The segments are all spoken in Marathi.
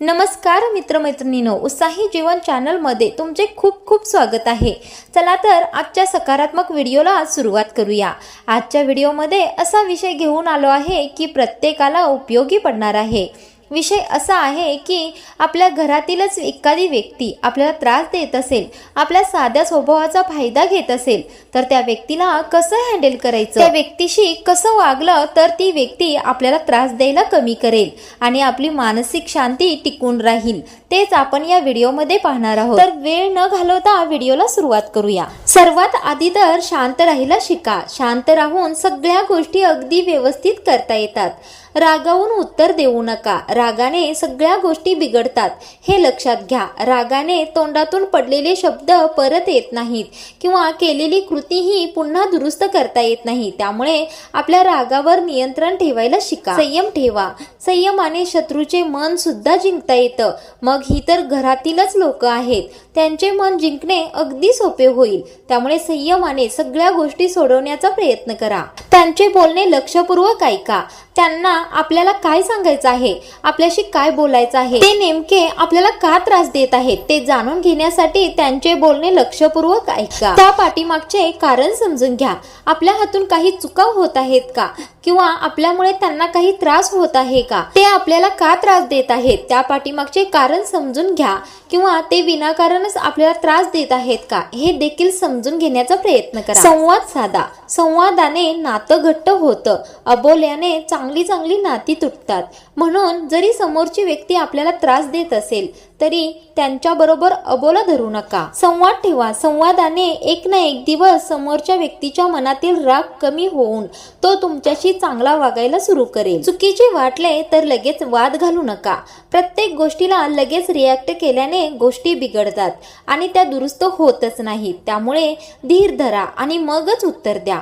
नमस्कार मित्रमैत्रिणींनो उत्साही जीवन चॅनलमध्ये तुमचे खूप खूप स्वागत आहे. चला तर आजच्या सकारात्मक व्हिडिओला सुरुवात करूया. आजच्या व्हिडिओमध्ये असा विषय घेऊन आलो आहे की प्रत्येकाला उपयोगी पडणार आहे. विषय असा आहे की आपल्या घरातीलच एखादी व्यक्ती आपल्याला त्रास देत असेल आपल्या साध्या स्वभावाचा फायदा घेत असेल तर त्या व्यक्तीला कसं हँडल करायचं? त्या व्यक्तीशी कसं वागलं तर ती व्यक्ती आपल्याला त्रास द्यायला कमी करेल आणि आपली मानसिक शांती टिकून राहील. तेच आपण या व्हिडिओमध्ये पाहणार आहोत. तर वेळ न घालवता व्हिडिओला सुरुवात करूया. सर्वात आधी तर शांत राहायला शिका. शांत राहून सगळ्या गोष्टी अगदी व्यवस्थित करता येतात. रागावून उत्तर देऊ नका. रागाने सगळ्या गोष्टी बिघडतात. हे लक्षात घ्या. रागाने तोंडातून पडलेले शब्द परत येत नाहीत किंवा केलेली कृतीही पुन्हा दुरुस्त करता येत नाही. त्यामुळे आपल्या रागावर नियंत्रण ठेवायला शिका. संयम ठेवा. संयमाने शत्रूचे मन सुद्धा जिंकता येतं. मग ही तर घरातीलच लोक आहेत. त्यांचे मन जिंकणे अगदी सोपे होईल. त्यामुळे संयमाने सगळ्या गोष्टी सोडवण्याचा प्रयत्न करा. त्यांचे बोलणे लक्षपूर्वक ऐका. त्यांना आपल्याला काय सांगायचं आहे? आपल्याशी काय बोलायचं आहे? ते नेमके आपल्याला का त्रास देत आहेत? ते जाणून घेण्यासाठी त्यांचे बोलणे लक्षपूर्वक ऐका. त्या पाठीमागचे कारण समजून घ्या. आपल्या हातून काही चुका होत आहेत का? किंवा आपल्यामुळे त्यांना काही त्रास होत आहे का? ते आपल्याला का त्रास देत आहेत? त्या पाठीमागचे कारण समजून घ्या. किंवा ते विनाकारण विनाकारणच आपल्याला त्रास देत आहेत का? हे देखील समजून घेण्याचा प्रयत्न करा. संवाद साधा. संवादाने नातं घट्ट होतं. अबोल्याने चांगली चांगली नाती तुटतात. म्हणून जरी समोरची व्यक्ती आपल्याला त्रास देत असेल तरी त्यांच्याबरोबर अबोला धरू नका. संवाद ठेवा. संवादाने एक ना एक दिवस समोरच्या व्यक्तीच्या मनातील राग कमी होऊन तो तुमच्याशी चांगला वागायला सुरू करेल. चुकीचे वाटले तर लगेच वाद घालू नका. प्रत्येक गोष्टीला लगेच रिॲक्ट केल्याने गोष्टी बिघडतात आणि त्या दुरुस्त होतच नाहीत. त्यामुळे धीर धरा आणि मगच उत्तर द्या.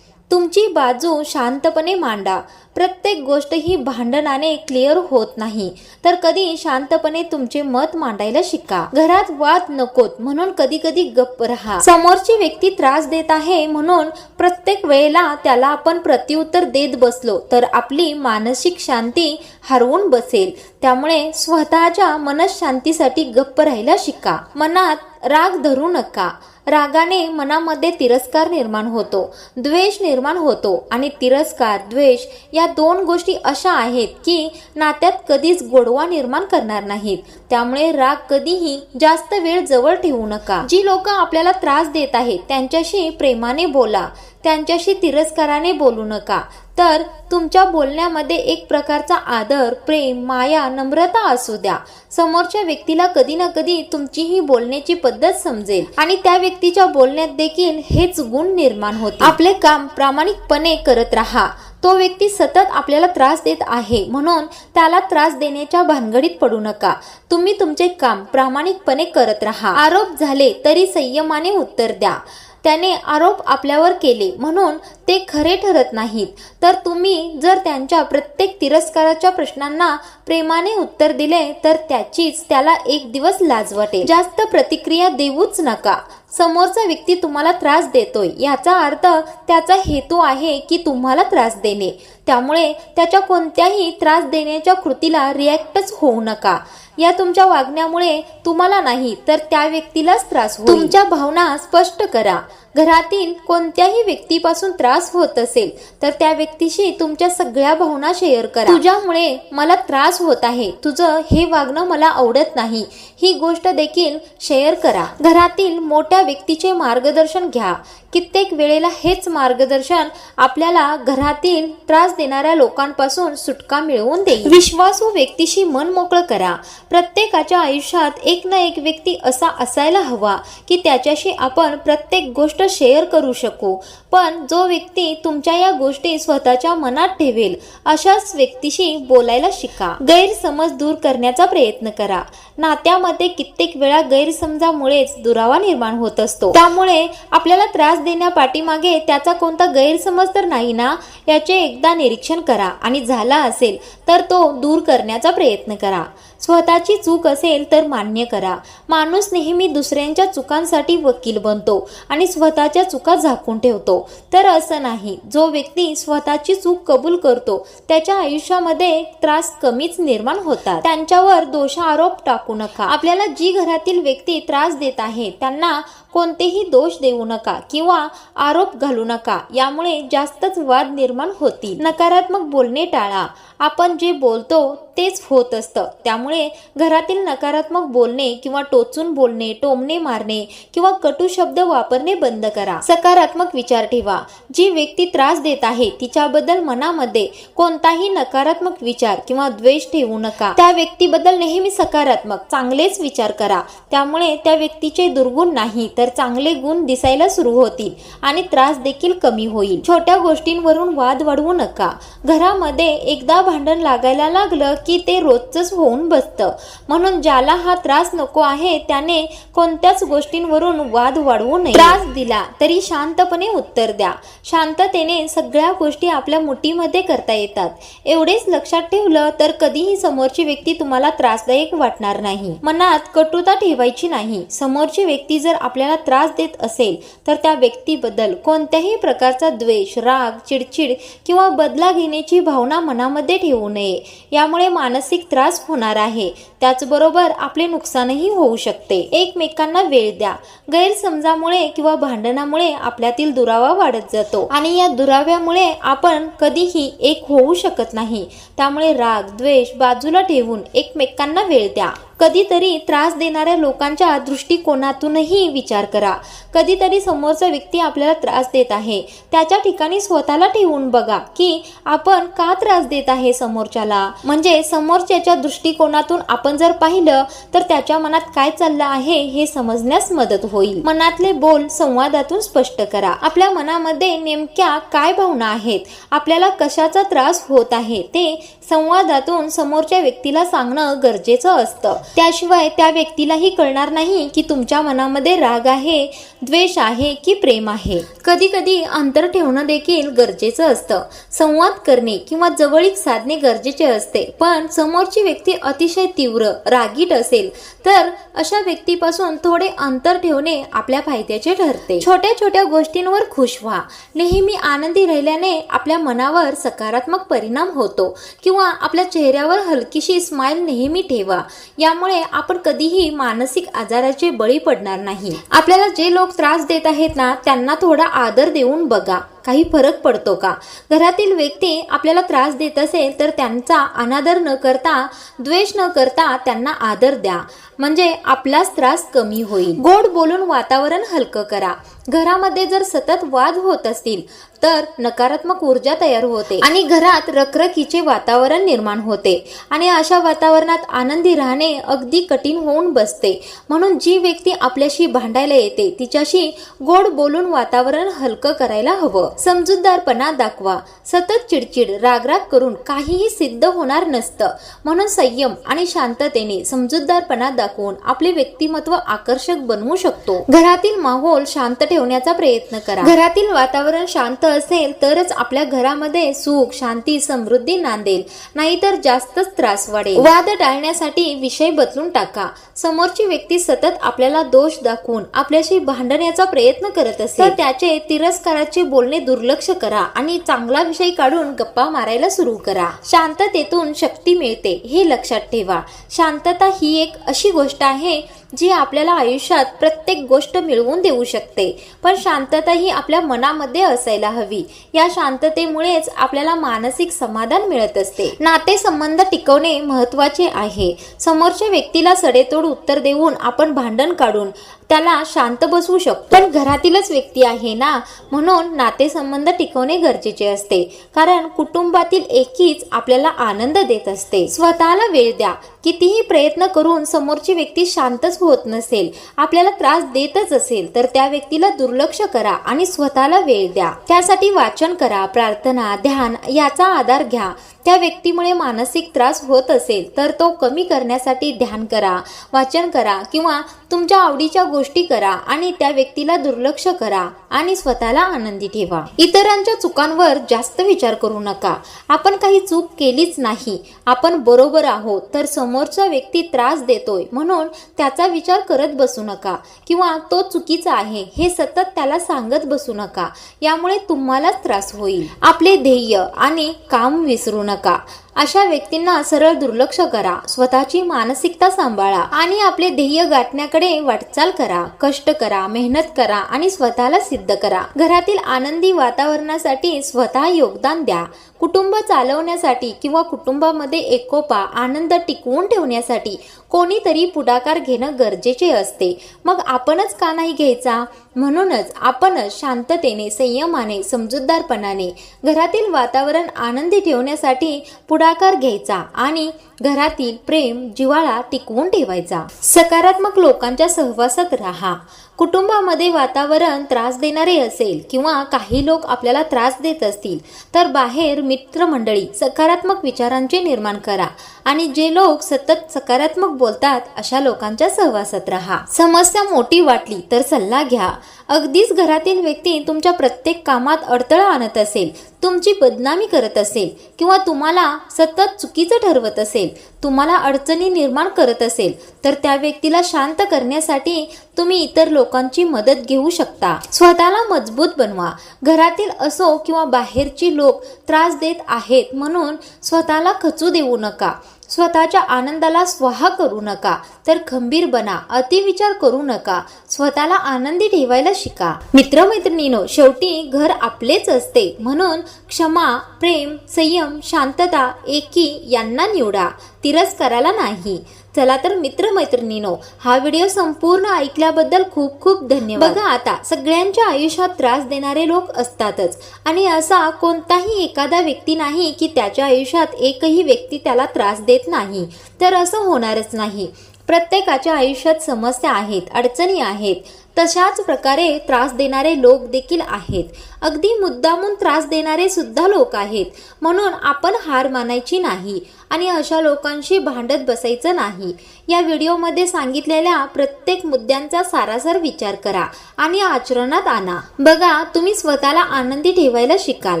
तुमची बाजू शांतपणे मांडा. प्रत्येक गोष्ट ही भांडणाने क्लिअर होत नाही. तर कधी शांतपणे तुमचे मत मांडायला शिका. घरात वाद नकोत म्हणून कधी कधी गप्प राहा. समोरची व्यक्ती त्रास देत आहे म्हणून प्रत्येक वेळेला त्याला आपण प्रत्युत्तर देत बसलो तर आपली मानसिक शांती हरवून बसेल. त्यामुळे स्वतःच्या मनशांतीसाठी गप्प राहायला शिका. मनात राग धरू नका. रागाने मनामध्ये तिरस्कार निर्माण होतो द्वेष निर्माण होतो आणि तिरस्कार द्वेष या दोन गोष्टी अशा आहेत की नात्यात कधीच गोडवा निर्माण करणार नाहीत. त्यामुळे राग कधीही जास्त वेळ जवळ ठेवू नका. जी लोक आपल्याला त्रास देत आहेत त्यांच्याशी प्रेमाने बोला. त्यांच्याशी तिरस्काराने बोलू नका. तर तुमच्या बोलण्यामध्ये एक प्रकारचा आदर प्रेम माया नम्रता असू द्या. समोरच्या व्यक्तीला कधी ना कधी तुमची ही बोलण्याची पद्धत समजेल आणि त्या व्यक्तीच्या बोलण्यात देखील हेच गुण निर्माण होते आपले काम प्रामाणिकपणे करत राहा. तो व्यक्ती सतत आपल्याला त्रास देत आहे म्हणून त्याला त्रास देण्याच्या भानगडीत पडू नका. तुम्ही तुमचे काम प्रामाणिकपणे करत राहा. आरोप झाले तरी संयमाने उत्तर द्या. त्याने आरोप आपल्यावर केले. म्हणून ते खरे ठरत नाहीत. तर तुम्ही जर त्यांच्या प्रत्येक तिरस्काराच्या प्रश्नांना प्रेमाने उत्तर दिले तर त्याचीच त्याला एक दिवस लाज वाटेल. जास्त प्रतिक्रिया देऊच नका. समोरचा व्यक्ती तुम्हाला त्रास देतोय. याचा अर्थ त्याचा हेतू आहे की तुम्हाला त्रास देणे. त्यामुळे त्याच्या कोणत्याही त्रास देण्याच्या कृतीला रिॲक्टच होऊ नका. या तुमच्या वागण्यामुळे तुम्हाला नाही तर त्या व्यक्तीलाच त्रास होईल. तुमच्या भावना स्पष्ट करा. घरातील कोणत्याही व्यक्तीपासून त्रास होत असेल तर त्या व्यक्तीशी तुमच्या सगळ्या भावना शेअर करा. तुझ्यामुळे मला त्रास होत आहे. तुझं हे वागणं मला आवडत नाही. ही गोष्ट देखील शेअर करा. घरातील मोठ्या व्यक्तीचे मार्गदर्शन घ्या. कित्येक वेळेला हेच मार्गदर्शन आपल्याला घरातील त्रास देणाऱ्या लोकांपासून सुटका मिळवून देईल. विश्वासू व्यक्तीशी मन मोकळं करा. प्रत्येकाच्या आयुष्यात एक ना एक व्यक्ती असा असायला हवा की त्याच्याशी आपण प्रत्येक गोष्ट गोष्ट शेअर करू शकू. पण जो व्यक्ती तुमच्या या गोष्टी स्वतःच्या मनात ठेवेल अशाच व्यक्तीशी बोलायला शिका. गैरसमज दूर करण्याचा प्रयत्न करा. नात्यामध्ये कित्येक वेळा गैरसमजामुळेच दुरावा निर्माण होत असतो. त्यामुळे आपल्याला त्रास देण्या पाठीमागे त्याचा कोणता गैरसमज तर नाही ना? याचे एकदा निरीक्षण करा. आणि झाला असेल तर तो दूर करण्याचा प्रयत्न करा. स्वतःची चूक असेल तर मान्य करा. माणूस नेहमी दुसऱ्यांच्या चुकांसाठी वकील बनतो. आणि स्वतः स्वतःच्या चुका झाकून ठेवतो. तर असं नाही. जो व्यक्ती स्वतःची चूक कबूल करतो त्याच्या आयुष्यामध्ये त्रास कमीच निर्माण होतात. त्यांच्यावर दोषारोप टाकू नका. आपल्याला जी घरातील व्यक्ती त्रास देत आहे त्यांना कोणतेही दोष देऊ नका किंवा आरोप घालू नका. यामुळे जास्तच वाद निर्माण होतील. नकारात्मक बोलणे टाळा. आपण जे बोलतो तेच होत असतं. त्यामुळे घरातील नकारात्मक बोलणे किंवा टोचून बोलणे टोमणे मारणे किंवा कटू शब्द वापरणे बंद करा. सकारात्मक विचार ठेवा. जी व्यक्ती त्रास देत आहे तिच्याबद्दल मनामध्ये कोणताही नकारात्मक विचार किंवा द्वेष ठेवू नका. त्या व्यक्तीबद्दल नेहमी सकारात्मक चांगलेच विचार करा. त्यामुळे त्या व्यक्तीचे दुर्गुण नाही तर चांगले गुण दिसायला सुरू होतील आणि त्रास देखील कमी होईल. छोट्या गोष्टींवरून वाद वाढवू नका. घरामध्ये एकदा भांडण लागायला लागलं की ते रोजच होऊन बसतं. म्हणून ज्याला हा त्रास नको आहे त्याने कोणत्याच गोष्टींवरून वाद वाढवू नये. त्रास दिला तरी शांतपणे उत्तर द्या. शांततेने सगळ्या गोष्टी आपल्या मुठीमध्ये करता येतात. एवढेच लक्षात ठेवलं तर कधीही समोरची व्यक्ती तुम्हाला त्रासदायक वाटणार नाही. मनात कटुता ठेवायची नाही. समोरची व्यक्ती जर आपल्याला त्रास देत असेल तर त्या व्यक्तीबद्दल कोणत्याही प्रकारचा द्वेष राग चिडचिड किंवा बदला घेण्याची भावना मनामध्ये ठेवू नये. यामुळे मानसिक त्रास होणार आहे. त्याचबरोबर आपले नुकसानही होऊ शकते. एकमेकांना वेळ द्या. गैरसमजामुळे किंवा भांडणामुळे आपल्यातील दुरावा वाढत जातो. आणि या दुराव्यामुळे आपण कधीही एक होऊ शकत नाही. त्यामुळे राग द्वेष बाजूला ठेवून एकमेकांना वेळ द्या. कधीतरी त्रास देणाऱ्या लोकांच्या दृष्टिकोनातूनही विचार करा. कधीतरी समोरचा व्यक्ती आपल्याला त्रास देत आहे. त्याच्या ठिकाणी स्वतःला ठेवून बघा की आपण का त्रास देत आहे समोरच्याला. म्हणजे समोरच्याच्या दृष्टिकोनातून आपण जर पाहिलं तर त्याच्या मनात काय चाललं आहे हे समजण्यास मदत होईल. मनातले बोल संवादातून स्पष्ट करा. आपल्या मनामध्ये नेमक्या काय भावना आहेत? आपल्याला कशाचा त्रास होत आहे? ते संवादातून समोरच्या व्यक्तीला सांगणं गरजेचं असतं. त्याशिवाय त्या व्यक्तीलाही कळणार नाही की तुमच्या मनामध्ये राग आहे द्वेष आहे की प्रेम आहे. कधी कधी अंतर ठेवणं देखील गरजेचं असतं. संवाद करणे किंवा जवळीक साधणे गरजेचे असते. पण समोरची व्यक्ती अतिशय तीव्र रागीट असेल तर अशा व्यक्तीपासून थोडे अंतर ठेवणे आपल्या फायद्याचे ठरते. छोट्या छोट्या गोष्टींवर खुश व्हा. नेहमी आनंदी राहिल्याने आपल्या मनावर सकारात्मक परिणाम होतो. किंवा आपल्या चेहऱ्यावर हलकीशी स्माइल नेहमी ठेवा. यामुळे आपण कधीही मानसिक आजाराचे बळी पडणार नाही. आपल्याला जे लोक त्रास देत आहेत ना त्यांना थोडा आदर देऊन बघा. काही फरक पडतो का? घरातील व्यक्ती आपल्याला त्रास देत असेल तर त्यांचा अनादर न करता द्वेष न करता त्यांना आदर द्या. म्हणजे आपलाच त्रास कमी होईल. गोड बोलून वातावरण हलकं करा. घरामध्ये जर सतत वाद होत असतील तर नकारात्मक ऊर्जा तयार होते आणि घरात रखरखीचे वातावरण निर्माण होते आणि अशा वातावरणात आनंदी राहणे अगदी कठीण होऊन बसते. म्हणून जी व्यक्ती आपल्याशी भांडायला येते तिच्याशी गोड बोलून वातावरण हलकं करायला हवं. समजूतदारपणा दाखवा. सतत चिडचिड रागराग करून काहीही सिद्ध होणार नसतं. म्हणून संयम आणि शांततेने समजूतदारपणा दाखवून आपले व्यक्तिमत्व आकर्षक बनवू शकतो. घरातील माहोल शांत ठेव. ठेवण्याचा प्रयत्न करा. घरातील वातावरण शांत असेल तरच आपल्या घरामध्ये सुख शांती समृद्धी नांदेल. नाहीतर जास्तच त्रास वाढेल. वाद टाळण्यासाठी विषय बदलून टाका. समोरची व्यक्ती सतत आपल्याला दोष दाखवून आपल्याशी भांडण्याचा प्रयत्न करत असेल तर त्याचे तिरस्काराचे बोलणे दुर्लक्ष करा आणि चांगला विषय काढून गप्पा मारायला सुरू करा. शांततेतून शक्ती मिळते हे लक्षात ठेवा. शांतता ही एक अशी गोष्ट आहे जी आपल्याला आयुष्यात प्रत्येक गोष्ट मिळवून देऊ शकते. पण शांतता ही आपल्या मनामध्ये असायला हवी. या शांततेमुळेच आपल्याला मानसिक समाधान मिळत असते. नाते संबंध टिकवणे महत्त्वाचे आहे. समोरच्या व्यक्तीला सडेतोड उत्तर देऊन आपण भांडण काढून त्याला शांत बसवू शकतो. पण घरातीलच व्यक्ती आहे ना? म्हणून नातेसंबंध टिकवणे गरजेचे असते. कारण कुटुंबातील एकीच आपल्याला आनंद देत असते. स्वतःला वेळ द्या. कितीही प्रयत्न करून समोरची व्यक्ती शांतच होत नसेल आपल्याला त्रास देतच असेल तर त्या व्यक्तीला दुर्लक्ष करा आणि स्वतःला वेळ द्या. त्यासाठी वाचन करा प्रार्थना ध्यान याचा आधार घ्या. त्या व्यक्तीमुळे मानसिक त्रास होत असेल तर तो कमी करण्यासाठी ध्यान करा वाचन करा किंवा तुमच्या आवडीच्या गोष्टी करा आणि त्या व्यक्तीला दुर्लक्ष करा आणि स्वतःला आनंदी ठेवा. इतरांच्या चुकांवर जास्त विचार करू नका. आपण काही चूक केलीच नाही. आपण बरोबर आहोत तर समोरचा व्यक्ती त्रास देतोय म्हणून त्याचा विचार करत बसू नका किंवा तो चुकीचा आहे हे सतत त्याला सांगत बसू नका. यामुळे तुम्हालाच त्रास होईल. आपले ध्येय आणि काम विसरू नका 中、अशा व्यक्तींना सरळ दुर्लक्ष करा. स्वतःची मानसिकता सांभाळा आणि आपले ध्येय गाठण्याकडे वाटचाल करा. कष्ट करा मेहनत करा आणि स्वतःला सिद्ध करा. घरातील आनंदी वातावरणासाठी स्वतः योगदान द्या. कुटुंब चालवण्यासाठी किंवा कुटुंबामध्ये एकोपा आनंद टिकवून ठेवण्यासाठी कोणीतरी पुढाकार घेणं गरजेचे असते. मग आपणच का नाही घ्यायचा? म्हणूनच आपणच शांततेने संयमाने समजूतदारपणाने घरातील वातावरण आनंदी ठेवण्यासाठी पुढाकार घ्यायचा आणि घरातील प्रेम जिव्हाळा टिकवून ठेवायचा. सकारात्मक लोकांच्या सहवासात राहा. कुटुंबामध्ये वातावरण त्रास देणारे असेल किंवा काही लोक आपल्याला त्रास देत असतील तर बाहेर मित्रमंडळी सकारात्मक विचारांचे निर्माण करा आणि जे लोक सतत सकारात्मक बोलतात अशा लोकांच्या सहवासात राहा. समस्या मोठी वाटली तर सल्ला घ्या. अगदीच घरातील व्यक्ती तुमच्या प्रत्येक कामात अडथळा आणत असेल तुमची बदनामी करत असेल किंवा तुम्हाला सतत चुकीचं ठरवत असेल तुम्हाला अडचणी निर्माण करत असेल तर त्या व्यक्तीला शांत करण्यासाठी तुम्ही इतर लोकांची मदत घेऊ शकता. स्वतःला मजबूत बनवा. घरातील असो किंवा बाहेरची लोक त्रास देत आहेत म्हणून स्वतःला खचू देऊ नका. स्वतःच्या आनंदाला स्वाहा करू नका तर खंबीर बना अतिविचार करू नका स्वतःला आनंदी ठेवायला शिका. मित्रमैत्रिणीनो शेवटी घर आपलेच असते म्हणून क्षमा प्रेम संयम शांतता एकी यांना निवडा तिरस्काराला नाही. चला तर मित्रमैत्रिणीनो हा व्हिडिओ संपूर्ण ऐकल्याबद्दल खूप खूप धन्यवाद. बघा आता सगळ्यांच्या आयुष्यात त्रास देणारे लोक असतातच आणि असा कोणताही एखादा व्यक्ती नाही की त्याच्या आयुष्यात एकही व्यक्ती त्याला त्रास देत नाही. तर असं होणारच नाही. प्रत्येकाच्या आयुष्यात समस्या आहेत अडचणी आहेत. तशाच प्रकारे त्रास देणारे लोक देखील आहेत. अगदी मुद्दामून त्रास देणारे सुद्धा लोक आहेत. म्हणून आपण हार मानायची नाही. आणि अशा लोकांशी भांडत बसायचं नाही. या व्हिडिओमध्ये सांगितलेल्या प्रत्येक मुद्द्यांचा सारासार विचार करा आणि आचरणात आणा. बघा तुम्ही स्वतःला आनंदी ठेवायला शिकाल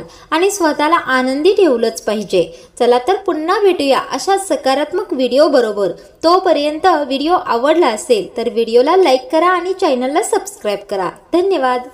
आणि स्वतःला आनंदी ठेवलंच पाहिजे. चला तर पुन्हा भेटूया अशा सकारात्मक व्हिडिओ बरोबर. तोपर्यंत व्हिडिओ आवडला असेल तर व्हिडिओला लाईक करा आणि चॅनलला सबस्क्राईब करा. धन्यवाद.